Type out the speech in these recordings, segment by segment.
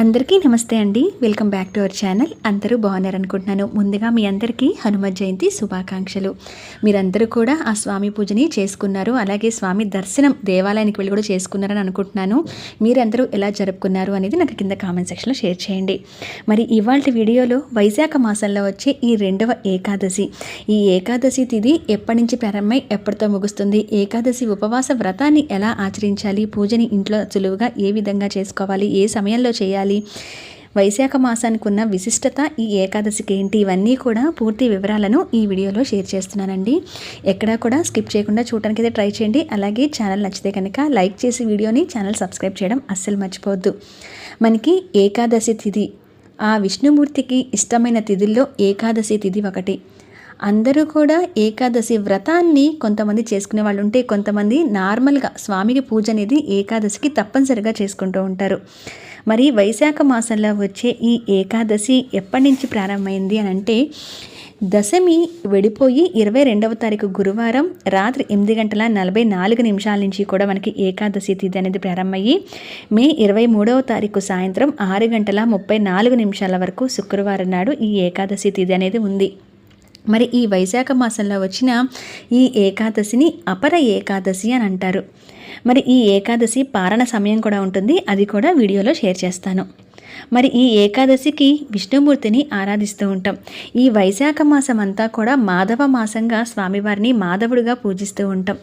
అందరికీ నమస్తే అండి. Welcome back to our channel అందరూ బాగున్నారనుకుంటున్నాను. ముందుగా మీ అందరికీ హనుమ జయంతి శుభాకాంక్షలు. మీరందరూ కూడా ఆ స్వామి పూజని చేసుకున్నారు. అలాగే స్వామి దర్శనం దేవాలయానికి వెళ్ళి కూడా చేసుకున్నారని అనుకుంటున్నాను. మీరందరూ ఎలా జరుపుకున్నారు అనేది నాకు కింద కామెంట్ సెక్షన్లో షేర్ చేయండి. మరి ఇవాళ వీడియోలో వైశాఖ మాసంలో వచ్చే ఈ రెండవ ఏకాదశి. ఈ ఏకాదశి తిథి ఎప్పటి నుంచి ప్రారంభమై ఎప్పటితో ముగుస్తుంది? ఏకాదశి ఉపవాస వ్రతాన్ని ఎలా ఆచరించాలి? పూజని ఇంట్లో సులువుగా ఏ విధంగా చేసుకోవాలి? ఏ సమయంలో చేయాలి? వైశాఖ మాసానికి ఉన్న విశిష్టత ఈ ఏకాదశికి ఏంటి ఇవన్నీ కూడా పూర్తి వివరాలను ఈ వీడియోలో షేర్ చేస్తున్నానండి. ఎక్కడా కూడా స్కిప్ చేయకుండా చూడడానికి అయితే ట్రై చేయండి. అలాగే ఛానల్ నచ్చితే కనుక లైక్ చేసి వీడియోని ఛానల్ సబ్స్క్రైబ్ చేయడం అస్సలు మర్చిపోవద్దు. మనకి ఏకాదశి తిథి ఆ విష్ణుమూర్తికి ఇష్టమైన తిథుల్లో ఏకాదశి తిథి ఒకటి. అందరూ కూడా ఏకాదశి వ్రతాన్ని కొంతమంది చేసుకునే వాళ్ళు ఉంటే కొంతమంది నార్మల్గా స్వామికి పూజ అనేది ఏకాదశికి తప్పనిసరిగా చేసుకుంటూ ఉంటారు. మరి వైశాఖ మాసంలో వచ్చే ఈ ఏకాదశి ఎప్పటి నుంచి ప్రారంభమైంది అని అంటే దశమి వెడిపోయి ఇరవై రెండవ తారీఖు గురువారం రాత్రి ఎనిమిది గంటల నలభై నాలుగు నిమిషాల నుంచి కూడా మనకి ఏకాదశి తిథి అనేది ప్రారంభమయ్యి మే ఇరవై మూడవ తారీఖు సాయంత్రం ఆరు గంటల ముప్పై నాలుగు నిమిషాల వరకు శుక్రవారం నాడు ఈ ఏకాదశి తిథి అనేది ఉంది. మరి ఈ వైశాఖ మాసంలో వచ్చిన ఈ ఏకాదశిని అపర ఏకాదశి అని అంటారు. మరి ఈ ఏకాదశి పారణ సమయం కూడా ఉంటుంది. అది కూడా వీడియోలో షేర్ చేస్తాను. మరి ఈ ఏకాదశికి విష్ణుమూర్తిని ఆరాధిస్తూ ఉంటాం. ఈ వైశాఖ మాసం అంతా కూడా మాధవ మాసంగా స్వామివారిని మాధవుడిగా పూజిస్తూ ఉంటాం.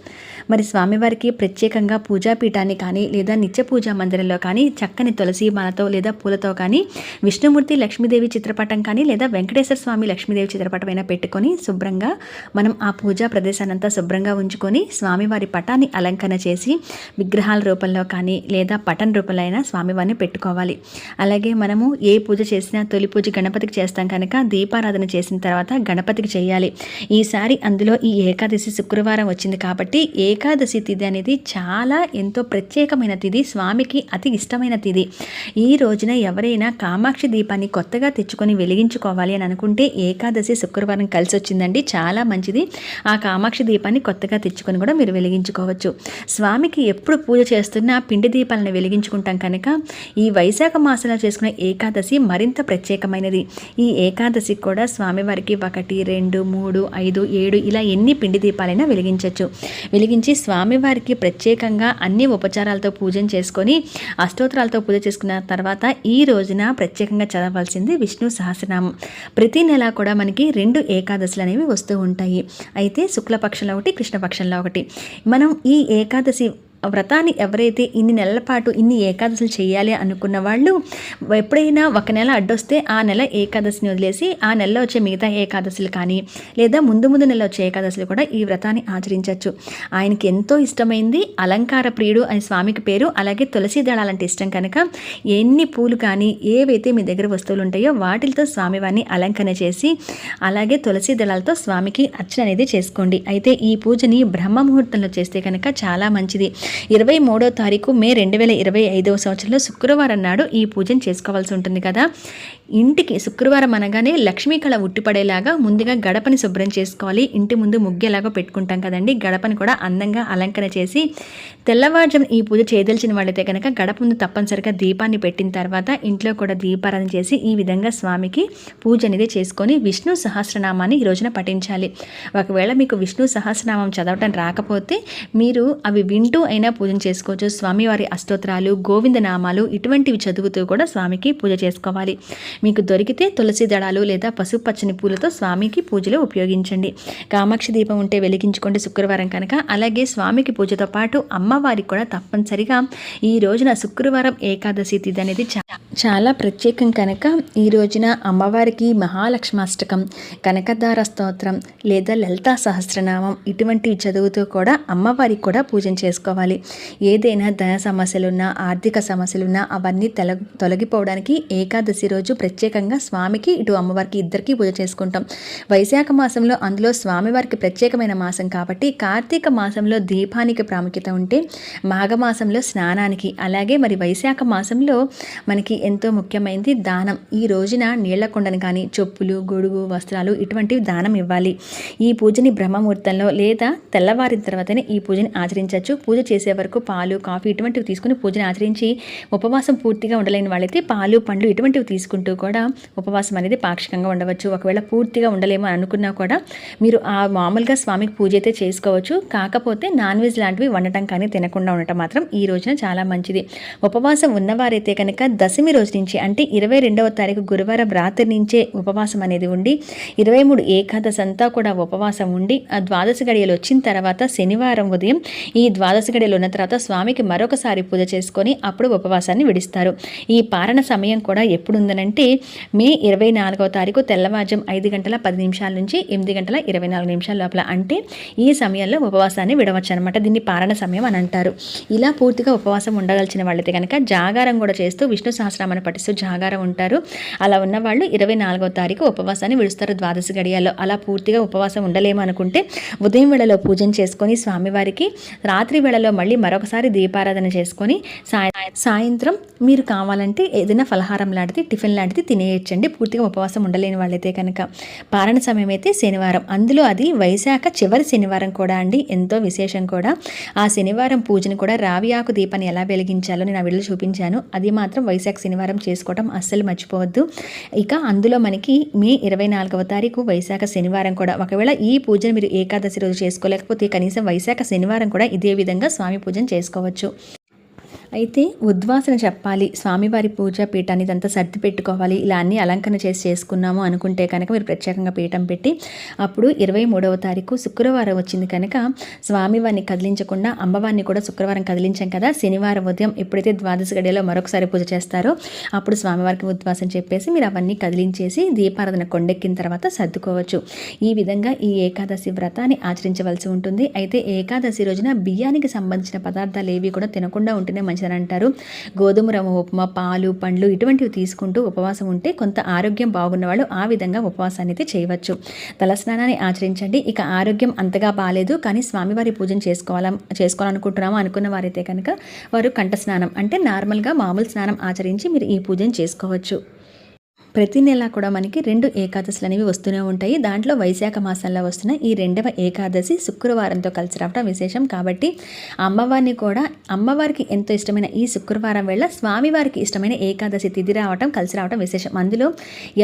మరి స్వామివారికి ప్రత్యేకంగా పూజాపీఠాన్ని కానీ లేదా నిత్య పూజా మందిరంలో కానీ చక్కని తులసి మాలతో లేదా పూలతో కానీ విష్ణుమూర్తి లక్ష్మీదేవి చిత్రపటం కానీ లేదా వెంకటేశ్వర స్వామి లక్ష్మీదేవి చిత్రపటం అయినా పెట్టుకొని శుభ్రంగా మనం ఆ పూజా ప్రదేశాన్ని అంతా శుభ్రంగా ఉంచుకొని స్వామివారి పటాన్ని అలంకరణ చేసి విగ్రహాల రూపంలో కానీ లేదా పటం రూపంలో అయినా స్వామివారిని పెట్టుకోవాలి. అలాగే మనము ఏ పూజ చేసినా తొలి పూజ గణపతికి చేస్తాం కనుక దీపారాధన చేసిన తర్వాత గణపతికి చేయాలి. ఈసారి అందులో ఈ ఏకాదశి శుక్రవారం వచ్చింది కాబట్టి ఏకాదశి తిథి అనేది చాలా ఎంతో ప్రత్యేకమైన తిథి స్వామికి అతి ఇష్టమైన తిథి. ఈ రోజున ఎవరైనా కామాక్షి దీపాన్ని కొత్తగా తెచ్చుకొని వెలిగించుకోవాలి అని అనుకుంటే ఏకాదశి శుక్రవారం కలిసి వచ్చిందండి. చాలా మంచిది. ఆ కామాక్షి దీపాన్ని కొత్తగా తెచ్చుకొని కూడా మీరు వెలిగించుకోవచ్చు. స్వామికి ఎప్పుడు పూజ చేస్తున్నా పిండి దీపాలను వెలిగించుకుంటాం కనుక ఈ వైశాఖ మాసంలో చేసుకునే ఏకాదశి మరింత ప్రత్యేకమైనది. ఈ ఏకాదశి కూడా స్వామివారికి ఒకటి రెండు మూడు ఐదు ఏడు ఇలా ఎన్ని పిండి దీపాలైనా వెలిగించవచ్చు వెలిగించి స్వామివారికి ప్రత్యేకంగా అన్ని ఉపచారాలతో పూజ చేసుకొని అష్టోత్తరాలతో పూజ చేసుకున్న తర్వాత ఈ రోజున ప్రత్యేకంగా చదవాల్సింది విష్ణు సహస్రనామం. ప్రతి నెల కూడా మనకి రెండు ఏకాదశులు అనేవి వస్తూ ఉంటాయి. అయితే శుక్లపక్షంలో ఒకటి కృష్ణపక్షంలో ఒకటి. మనం ఈ ఏకాదశి వ్రతాన్ని ఎవరైతే ఇన్ని నెలల పాటు ఇన్ని ఏకాదశులు చేయాలి అనుకున్న వాళ్ళు ఎప్పుడైనా ఒక నెల అడ్డొస్తే ఆ నెల ఏకాదశిని వదిలేసి ఆ నెలలో వచ్చే మిగతా ఏకాదశులు కానీ లేదా ముందు ముందు నెల వచ్చే ఏకాదశులు కూడా ఈ వ్రతాన్ని ఆచరించవచ్చు. ఆయనకి ఎంతో ఇష్టమైంది అలంకార ప్రియుడు అని స్వామికి పేరు. అలాగే తులసి దళాలంటే ఇష్టం కనుక ఎన్ని పూలు కానీ ఏవైతే మీ దగ్గర వస్తువులు ఉంటాయో వాటితో స్వామివారిని అలంకరణ చేసి అలాగే తులసి దళాలతో స్వామికి అర్చన అనేది చేసుకోండి. అయితే ఈ పూజని బ్రహ్మ ముహూర్తంలో చేస్తే కనుక చాలా మంచిది. ఇరవై మూడో తారీఖు మే రెండు వేల ఇరవై ఐదవ సంవత్సరంలో శుక్రవారం నాడు ఈ పూజను చేసుకోవాల్సి ఉంటుంది కదా. ఇంటికి శుక్రవారం అనగానే లక్ష్మీ కళ ఉట్టిపడేలాగా ముందుగా గడపని శుభ్రం చేసుకోవాలి. ఇంటి ముందు ముగ్గేలాగా పెట్టుకుంటాం కదండి. గడపని కూడా అందంగా అలంకరణ చేసి తెల్లవారుజాము ఈ పూజ చేయదలిచిన వాళ్ళైతే కనుక గడప ముందు తప్పనిసరిగా దీపాన్ని పెట్టిన తర్వాత ఇంట్లో కూడా దీపారాధన చేసి ఈ విధంగా స్వామికి పూజ అనేది చేసుకొని విష్ణు సహస్రనామాన్ని ఈ రోజున పఠించాలి. ఒకవేళ మీకు విష్ణు సహస్రనామం చదవటం రాకపోతే మీరు అవి వింటూ అయినా పూజను చేసుకోవచ్చు. స్వామివారి అస్తోత్రాలు గోవింద నామాలు ఇటువంటివి చదువుతూ కూడా స్వామికి పూజ చేసుకోవాలి. మీకు దొరికితే తులసి దళాలు లేదా పసుపు పచ్చని పూలతో స్వామికి పూజలో ఉపయోగించండి. కామాక్షి దీపం ఉంటే వెలిగించుకోండి శుక్రవారం కనుక. అలాగే స్వామికి పూజతో పాటు అమ్మవారికి కూడా తప్పనిసరిగా ఈ రోజున శుక్రవారం ఏకాదశి తిథి అనేది చాలా ప్రత్యేకం కనుక ఈ రోజున అమ్మవారికి మహాలక్ష్మాష్టకం కనకదార స్తోత్రం లేదా లలితా సహస్రనామం ఇటువంటివి చదువుతూ కూడా అమ్మవారికి కూడా పూజన చేసుకోవాలి. ఏదైనా ధన సమస్యలున్నా ఆర్థిక సమస్యలున్నా అవన్నీ తొల తొలగిపోవడానికి ఏకాదశి రోజు ప్రత్యేకంగా స్వామికి ఇటు అమ్మవారికి ఇద్దరికీ పూజ చేసుకుంటాం. వైశాఖ మాసంలో అందులో స్వామివారికి ప్రత్యేకమైన మాసం కాబట్టి కార్తీక మాసంలో దీపానికి ప్రాముఖ్యత ఉంటే మాఘమాసంలో స్నానానికి అలాగే మరి వైశాఖ మాసంలో మనకి ఎంతో ముఖ్యమైనది దానం. ఈ రోజున నీళ్ళ కొండను కానీ చెప్పులు గొడుగు వస్త్రాలు ఇటువంటివి దానం ఇవ్వాలి. ఈ పూజని బ్రహ్మముహూర్తంలో లేదా తెల్లవారిన తర్వాతనే ఈ పూజని ఆచరించవచ్చు. పూజ చేసే వరకు పాలు కాఫీ ఇటువంటివి తీసుకుని పూజని ఆచరించి ఉపవాసం పూర్తిగా ఉండలేని వాళ్ళైతే పాలు పండ్లు ఇటువంటివి తీసుకుంటూ కూడా ఉపవాసం అనేది పాక్షికంగా ఉండవచ్చు. ఒకవేళ పూర్తిగా ఉండలేమో అనుకున్నా కూడా మీరు ఆ మామూలుగా స్వామికి పూజ అయితే చేసుకోవచ్చు. కాకపోతే నాన్ వెజ్ లాంటివి వండటం కానీ తినకుండా ఉండటం మాత్రం ఈ రోజున చాలా మంచిది. ఉపవాసం ఉన్నవారైతే కనుక దశమి రోజు నుంచి అంటే ఇరవై రెండవ తారీఖు గురువారం రాత్రి నుంచే ఉపవాసం అనేది ఉండి ఇరవై మూడు ఏకాదశి అంతా కూడా ఉపవాసం ఉండి ఆ ద్వాదశ గడియలు వచ్చిన తర్వాత శనివారం ఉదయం ఈ ద్వాదశ గడియలు ఉన్న తర్వాత స్వామికి మరొకసారి పూజ చేసుకొని అప్పుడు ఉపవాసాన్ని విడిస్తారు. ఈ పారణ సమయం కూడా ఎప్పుడు ఉందనంటే మే ఇరవై నాలుగవ తారీఖు తెల్లవారుజం ఐదు గంటల పది నిమిషాల నుంచి ఎనిమిది గంటల ఇరవై నాలుగు నిమిషాల లోపల అంటే ఈ సమయంలో ఉపవాసాన్ని విడవచ్చు అనమాట దీన్ని పారణ సమయం అని అంటారు. ఇలా పూర్తిగా ఉపవాసం ఉండగలిచిన వాళ్ళైతే కనుక జాగారం కూడా చేస్తూ విష్ణు సహస్రామాన్ని పఠిస్తూ జాగారం ఉంటారు. అలా ఉన్న వాళ్ళు ఇరవై నాలుగో తారీఖు ఉపవాసాన్ని విడుస్తారు ద్వాదశ గడియాల్లో. అలా పూర్తిగా ఉపవాసం ఉండలేము అనుకుంటే ఉదయం వేళలో పూజన చేసుకొని స్వామివారికి రాత్రి వేళలో మళ్ళీ మరొకసారి దీపారాధన చేసుకొని సాయ సాయంత్రం మీరు కావాలంటే ఏదైనా ఫలహారం లాంటిది టిఫిన్ లాంటిది తినేయచ్చండి. పూర్తిగా ఉపవాసం ఉండలేని వాళ్ళైతే కనుక. పారణ సమయం అయితే శనివారం. అందులో అది వైశాఖ చివరి శనివారం కూడా అండి. ఎంతో విశేషం కూడా. ఆ శనివారం పూజను కూడా రావి ఆకు దీపాన్ని ఎలా వెలిగించాలో నేను ఆ వీడియో చూపించాను. అది మాత్రం వైశాఖ శనివారం చేసుకోవడం అస్సలు మర్చిపోవద్దు. ఇక అందులో మనకి మే ఇరవై నాలుగవ తారీఖు వైశాఖ శనివారం కూడా ఒకవేళ ఈ పూజను మీరు ఏకాదశి రోజు చేసుకోలేకపోతే కనీసం వైశాఖ శనివారం కూడా ఇదే విధంగా స్వామి పూజను చేసుకోవచ్చు. అయితే ఉద్వాసన చెప్పాలి స్వామివారి పూజా పీఠాన్ని ఇదంతా సర్ది పెట్టుకోవాలి ఇలా అన్ని అలంకరణ చేసి చేసుకున్నాము అనుకుంటే కనుక మీరు ప్రత్యేకంగా పీఠం పెట్టి అప్పుడు ఇరవై మూడవ తారీఖు శుక్రవారం వచ్చింది కనుక స్వామివారిని కదిలించకుండా అమ్మవారిని కూడా శుక్రవారం కదిలించాం కదా శనివారం ఉదయం ఎప్పుడైతే ద్వాదశ గడియలో మరొకసారి పూజ చేస్తారో అప్పుడు స్వామివారికి ఉద్వాసం చెప్పేసి మీరు అవన్నీ కదిలించేసి దీపారాధన కొండెక్కిన తర్వాత సర్దుకోవచ్చు. ఈ విధంగా ఈ ఏకాదశి వ్రతాన్ని ఆచరించవలసి ఉంటుంది. అయితే ఏకాదశి రోజున బియ్యానికి సంబంధించిన పదార్థాలు ఏవి కూడా తినకుండా ఉంటేనే మంచిదని అంటారు. గోధుమ రవ్వ ఉప్మా పాలు పండ్లు ఇటువంటివి తీసుకుంటూ ఉపవాసం ఉంటే కొంత ఆరోగ్యం బాగున్న వాళ్ళు ఆ విధంగా ఉపవాసాన్ని అయితే చేయవచ్చు. తలస్నానాన్ని ఆచరించండి. ఇక ఆరోగ్యం అంతగా బాగాలేదు కానీ స్వామివారి పూజను చేసుకోవాలా చేసుకోవాలనుకుంటున్నాము అనుకున్న వారైతే కనుక వారు కంఠ స్నానం అంటే నార్మల్గా మామూలు స్నానం ఆచరించి మీరు ఈ పూజను చేసుకోవచ్చు. ప్రతి నెల కూడా మనకి రెండు ఏకాదశులు అనేవి వస్తూనే ఉంటాయి. దాంట్లో వైశాఖ మాసంలో వస్తున్న ఈ రెండవ ఏకాదశి శుక్రవారంతో కలిసి రావడం విశేషం. కాబట్టి అమ్మవారిని కూడా అమ్మవారికి ఎంతో ఇష్టమైన ఈ శుక్రవారం వేళ స్వామివారికి ఇష్టమైన ఏకాదశి తిథి రావటం కలిసి రావటం విశేషం. అందులో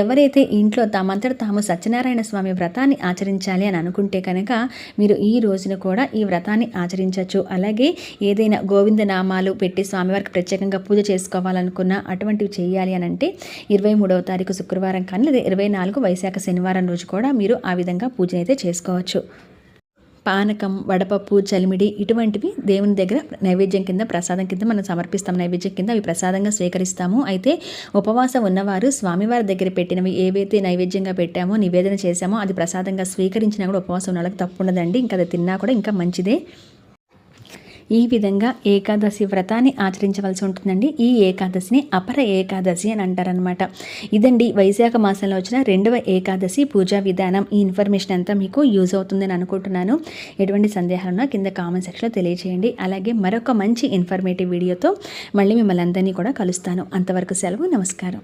ఎవరైతే ఇంట్లో తమంతట తాము సత్యనారాయణ స్వామి వ్రతాన్ని ఆచరించాలి అని అనుకుంటే కనుక మీరు ఈ రోజున కూడా ఈ వ్రతాన్ని ఆచరించవచ్చు. అలాగే ఏదైనా గోవింద నామాలు పెట్టి స్వామివారికి ప్రత్యేకంగా పూజ చేసుకోవాలనుకున్న అటువంటివి చేయాలి అని అంటే ఇరవై మూడవ తారీఖు తారీఖు శుక్రవారం కానీ లేదా ఇరవై నాలుగు వైశాఖ శనివారం రోజు కూడా మీరు ఆ విధంగా పూజ అయితే చేసుకోవచ్చు. పానకం వడపప్పు చలిమిడి ఇటువంటివి దేవుని దగ్గర నైవేద్యం కింద ప్రసాదం కింద మనం సమర్పిస్తాం. నైవేద్యం కింద అవి ప్రసాదంగా స్వీకరిస్తాము. అయితే ఉపవాసం ఉన్నవారు స్వామివారి దగ్గర పెట్టినవి ఏవైతే నైవేద్యంగా పెట్టామో నివేదన చేశామో అది ప్రసాదంగా స్వీకరించినా కూడా ఉపవాసం ఉన్న వాళ్ళకి తప్పు ఉండదండి ఇంకా అది తిన్నా కూడా ఇంకా మంచిదే. ఈ విధంగా ఏకాదశి వ్రతాన్ని ఆచరించవలసి ఉంటుందండి. ఈ ఏకాదశిని అపర ఏకాదశి అని అంటారనమాట ఇదండి వైశాఖ మాసంలో వచ్చిన రెండవ ఏకాదశి పూజా విధానం. ఈ ఇన్ఫర్మేషన్ అంతా మీకు యూజ్ అవుతుందని అనుకుంటున్నాను. ఎటువంటి సందేహాలున్నా కింద కామెంట్ సెక్షన్లో తెలియజేయండి అలాగే మరొక మంచి ఇన్ఫర్మేటివ్ వీడియోతో మళ్ళీ మిమ్మల్ని అందరినీ కూడా కలుస్తాను. అంతవరకు సెలవు నమస్కారం.